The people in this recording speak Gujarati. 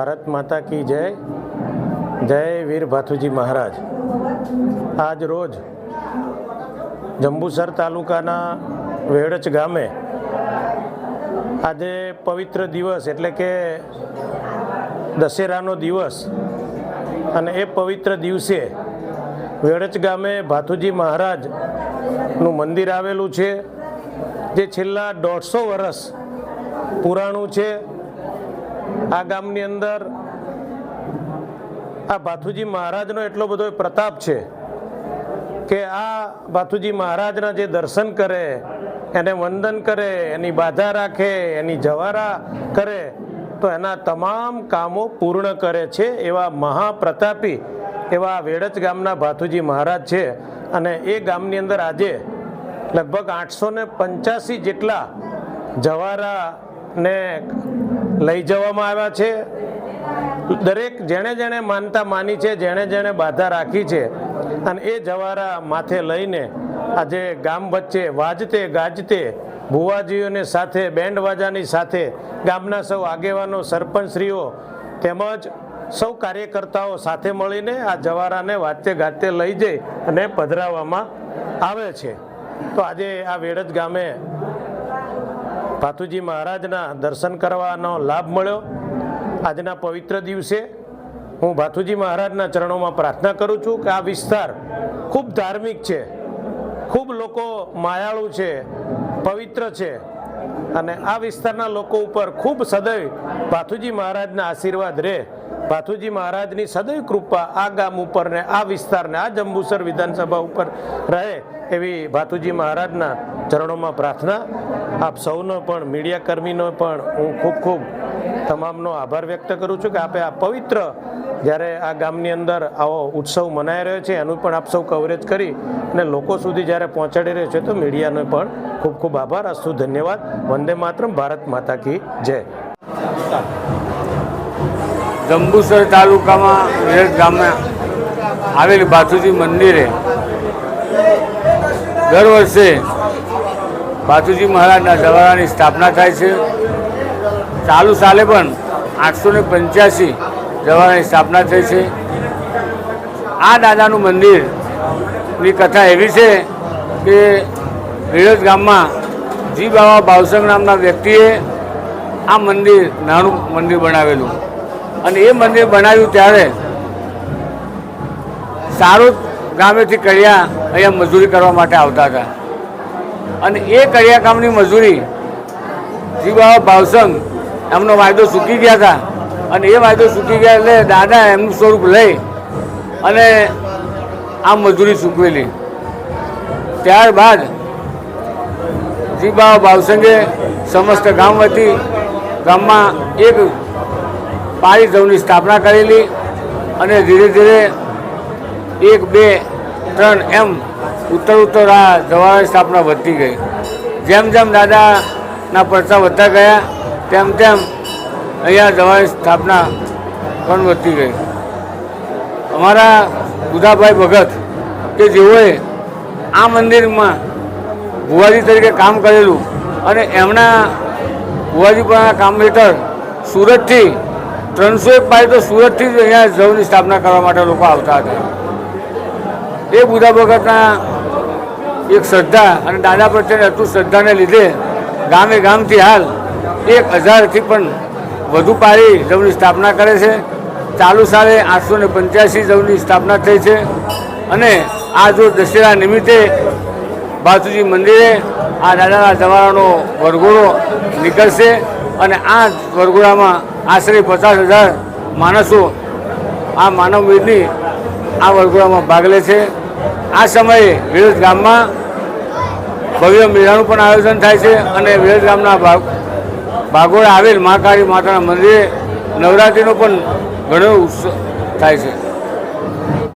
ભારત માતા કી જય. જય વીર ભાથુજી મહારાજ. આજ રોજ જંબુસર તાલુકાના વેડચ ગામે આજે પવિત્ર દિવસ એટલે કે દશેરાનો દિવસ અને એ પવિત્ર દિવસે વેડચ ગામે ભાથુજી મહારાજનું મંદિર આવેલું છે, જે છેલ્લા દોઢસો વર્ષ પુરાણું છે. આ ગામની અંદર આ ભાથુજી મહારાજનો એટલો બધો પ્રતાપ છે કે આ ભાથુજી મહારાજના જે દર્શન કરે, એને વંદન કરે, એની બાધા રાખે, એની જવારા કરે, તો એના તમામ કામો પૂર્ણ કરે છે એવા મહાપ્રતાપી, એવા વેડચ ગામના ભાથુજી મહારાજ છે. અને એ ગામની અંદર આજે લગભગ આઠસો ને પંચ્યાસી જેટલા જવારાને લઈ જવામાં આવ્યા છે. દરેક જેણે જેણે માનતા માની છે, જેણે જેણે બાધા રાખી છે અને એ જવારા માથે લઈને આજે ગામ વચ્ચે વાજતે ગાજતે ભુવાજીઓને સાથે બેન્ડ વાજાની સાથે ગામના સૌ આગેવાનો, સરપંચશ્રીઓ તેમજ સૌ કાર્યકર્તાઓ સાથે મળીને આ જવારાને વાતે ગાતે લઈ જઈ અને પધરાવવામાં આવે છે. તો આજે આ વેડજ ગામે ભાથુજી મહારાજના દર્શન કરવાનો લાભ મળ્યો. આજના પવિત્ર દિવસે હું ભાથુજી મહારાજના ચરણોમાં પ્રાર્થના કરું છું કે આ વિસ્તાર ખૂબ ધાર્મિક છે, ખૂબ લોકો માયાળુ છે, પવિત્ર છે અને આ વિસ્તારના લોકો ઉપર ખૂબ સદૈવ ભાથુજી મહારાજના આશીર્વાદ રહે. ભાથુજી મહારાજની સદૈવ કૃપા આ ગામ ઉપર ને આ વિસ્તારને આ જંબુસર વિધાનસભા ઉપર રહે એવી ભાથુજી મહારાજના ચરણોમાં પ્રાર્થના. આપ સૌનો પણ, મીડિયા કર્મીનો પણ હું ખૂબ ખૂબ તમામનો આભાર વ્યક્ત કરું છું કે આપે આ પવિત્ર, જ્યારે આ ગામની અંદર આવો ઉત્સવ મનાઈ રહ્યો છે, એનું પણ આપ સૌ કવરેજ કરી અને લોકો સુધી જ્યારે પહોંચાડી રહ્યો છે, તો મીડિયાનો પણ ખૂબ ખૂબ આભાર. અસ્તુ ધન્યવાદ. વંદે માતરમ. ભારત માતા કી જય. જંબુસર તાલુકામાં વેડ ગામે આવેલ બાથુજી મંદિરે દર વર્ષે ભાથુજી મહારાજના જવારાની સ્થાપના થાય છે. ચાલુ સાલે પણ આઠસો ને પંચ્યાસી જવારાની સ્થાપના થઈ છે. આ દાદાનું મંદિરની કથા એવી છે કે વિરજ ગામમાં જી બાબા ભાવસંગ નામના વ્યક્તિએ આ મંદિર, નાનું મંદિર બનાવેલું. અને એ મંદિર બનાવ્યું ત્યારે સારું ગામેથી કર્યા અહીંયા મજૂરી કરવા માટે આવતા હતા. અને એ કડિયા કામની મજૂરી બાબા ભાવસંગ, એમનો વાયદો ચૂકી ગયા હતા. અને એ વાયદો ચૂકી ગયા એટલે દાદા એમનું સ્વરૂપ લઈ અને આ મજૂરી ચૂકવેલી ત્યારબાદ જીબા ભાવસંગે સમસ્ત ગામ વતી ગામમાં એક પાળી ધવની સ્થાપના કરેલી અને ધીરે ધીરે એક બે ત્રણ એમ ઉત્તર ઉત્તર આ જવાહરની સ્થાપના વધતી ગઈ. જેમ જેમ દાદાના પડતા વધતા ગયા, તેમ તેમ અહીંયા જવાહરની સ્થાપના પણ વધતી ગઈ. અમારા બુધાભાઈ ભગત કે જેઓએ આ મંદિરમાં ભુવાજી તરીકે કામ કરેલું અને એમના ભુવાજી પણ કામ હેઠળ સુરતથી ત્રણસો એક પાય તો સુરતથી જ અહીંયા જવની સ્થાપના કરવા માટે લોકો આવતા હતા. એ બુધા ભગતના એક શ્રદ્ધા અને દાદા પ્રત્યેની અતુટ શ્રદ્ધાને લીધે ગામે ગામથી હાલ એક હજારથી પણ વધુ પારી જવની સ્થાપના કરે છે. ચાલુ સાલે આઠસો ને પંચ્યાસી જવની સ્થાપના થઈ છે અને આ જો દશેરા નિમિત્તે બાજુજી મંદિરે આ દાદાના જવારાનો વરઘોડો નીકળશે અને આ વરઘોડામાં આશરે પચાસ હજાર માણસો આ માનવવીરની આ વરઘોડામાં ભાગ લે છે. આ સમયે વિરોધ ગામમાં ભવ્ય મેળાનું પણ આયોજન થાય છે અને ગામના ભાગ ભાગોળે આવેલ મહાકાળી માતાના મંદિરે નવરાત્રિનો પણ ઘણો ઉત્સવ થાય છે.